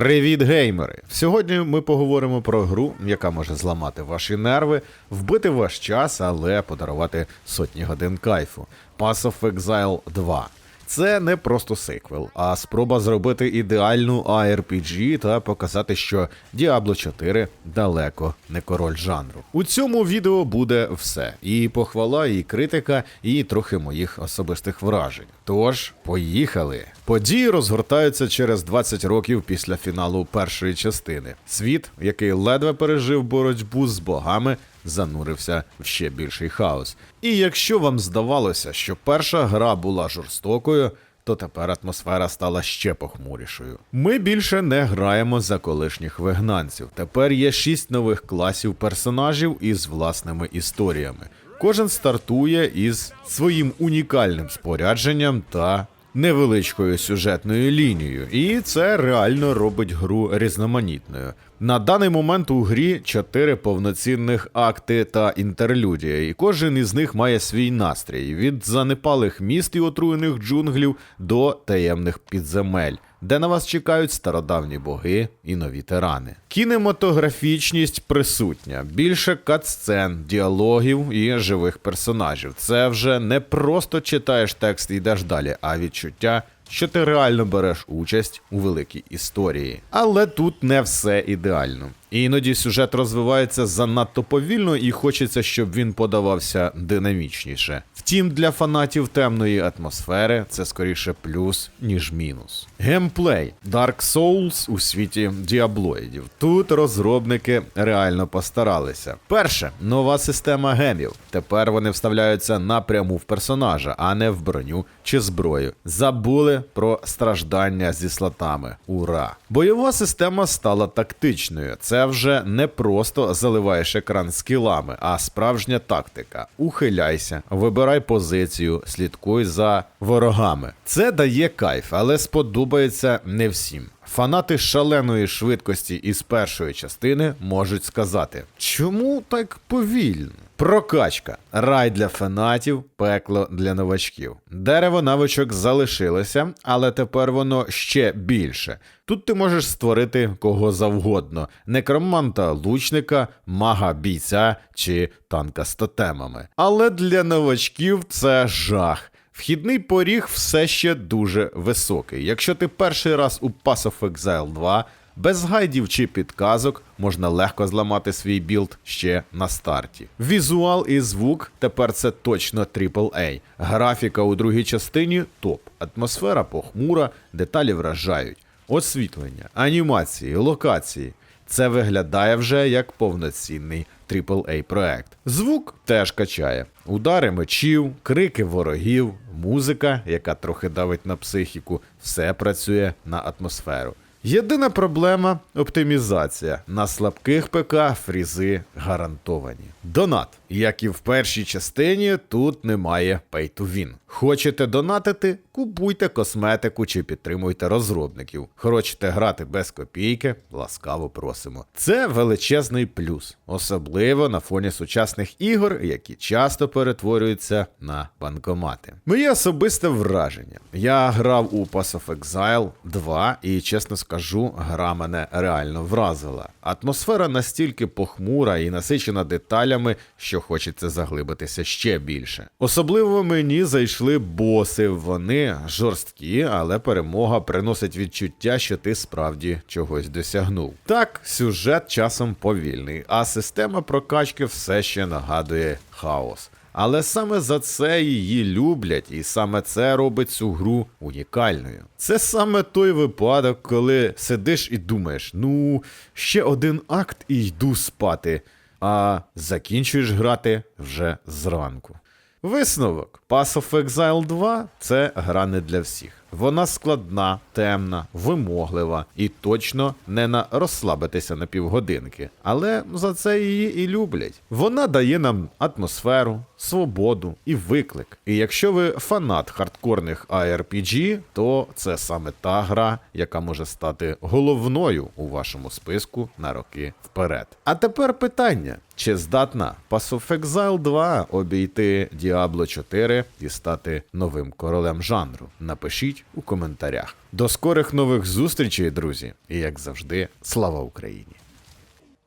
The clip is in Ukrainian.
Привіт, геймери! Сьогодні ми поговоримо про гру, яка може зламати ваші нерви, вбити ваш час, але подарувати сотні годин кайфу. Pass of Exile 2. Це не просто сиквел, а спроба зробити ідеальну ARPG та показати, що Diablo 4 далеко не король жанру. У цьому відео буде все: і похвала, і критика, і трохи моїх особистих вражень. Тож, поїхали! Події розгортаються через 20 років після фіналу першої частини. Світ, який ледве пережив боротьбу з богами, занурився в ще більший хаос. І якщо вам здавалося, що перша гра була жорстокою, то тепер атмосфера стала ще похмурішою. Ми більше не граємо за колишніх вигнанців. Тепер є шість нових класів персонажів із власними історіями. Кожен стартує із своїм унікальним спорядженням та невеличкою сюжетною лінією, і це реально робить гру різноманітною. На даний момент у грі чотири повноцінних акти та інтерлюдія, і кожен із них має свій настрій від занепалих міст і отруєних джунглів до таємних підземель. Де на вас чекають стародавні боги і нові тирани. Кінематографічність присутня, більше катсцен, діалогів і живих персонажів. Це вже не просто читаєш текст і йдеш далі, а відчуття, що ти реально береш участь у великій історії. Але тут не все ідеально. Іноді сюжет розвивається занадто повільно і хочеться, щоб він подавався динамічніше. Втім, для фанатів темної атмосфери це скоріше плюс, ніж мінус. Геймплей Dark Souls у світі діаблоїдів. Тут розробники реально постаралися. Перше, нова система гемів. Тепер вони вставляються напряму в персонажа, а не в броню чи зброю. Забули про страждання зі слотами. Ура! Бойова система стала тактичною. Це вже не просто заливаєш екран скілами, а справжня тактика. Ухиляйся, вибирай позицію, слідкуй за ворогами. Це дає кайф, але сподобається не всім. Фанати шаленої швидкості із першої частини можуть сказати, чому так повільно? Прокачка. Рай для фанатів, пекло для новачків. Дерево навичок залишилося, але тепер воно ще більше. Тут ти можеш створити кого завгодно: некроманта, лучника, мага бійця чи танка з тотемами. Але для новачків це жах. Вхідний поріг все ще дуже високий. Якщо ти перший раз у Pass of Exile 2, без гайдів чи підказок можна легко зламати свій білд ще на старті. Візуал і звук тепер це точно AAA. Графіка у другій частині топ. Атмосфера похмура, деталі вражають. Освітлення, анімації, локації. Це виглядає вже як повноцінний AAA проект. Звук теж качає. Удари мечів, крики ворогів, музика, яка трохи давить на психіку, все працює на атмосферу. Єдина проблема оптимізація. На слабких ПК фрізи гарантовані. Донат. Як і в першій частині, тут немає pay to win. Хочете донатити? Купуйте косметику чи підтримуйте розробників. Хочете грати без копійки? Ласкаво просимо. Це величезний плюс, особливо на фоні сучасних ігор, які часто перетворюються на банкомати. Моє особисте враження. Я грав у Pass of Exile 2 і, чесно скажу, гра мене реально вразила. Атмосфера настільки похмура і насичена деталями, що хочеться заглибитися ще більше. Особливо мені зайшли боси. Вони жорсткі, але перемога приносить відчуття, що ти справді чогось досягнув. Так, сюжет часом повільний, а система прокачки все ще нагадує хаос. Але саме за це її люблять, і саме це робить цю гру унікальною. Це саме той випадок, коли сидиш і думаєш: ну, ще один акт і йду спати, а закінчуєш грати вже зранку. Висновок: Pass of Exile 2 це гра не для всіх. Вона складна, темна, вимоглива і точно не на розслабитися на півгодинки. Але за це її і люблять. Вона дає нам атмосферу, свободу і виклик. І якщо ви фанат хардкорних ARPG, то це саме та гра, яка може стати головною у вашому списку на роки вперед. А тепер питання: чи здатна Pass of Exile 2 обійти Diablo 4 і стати новим королем жанру? Напишіть пишіть у коментарях. До скорих нових зустрічей, друзі! І як завжди, слава Україні!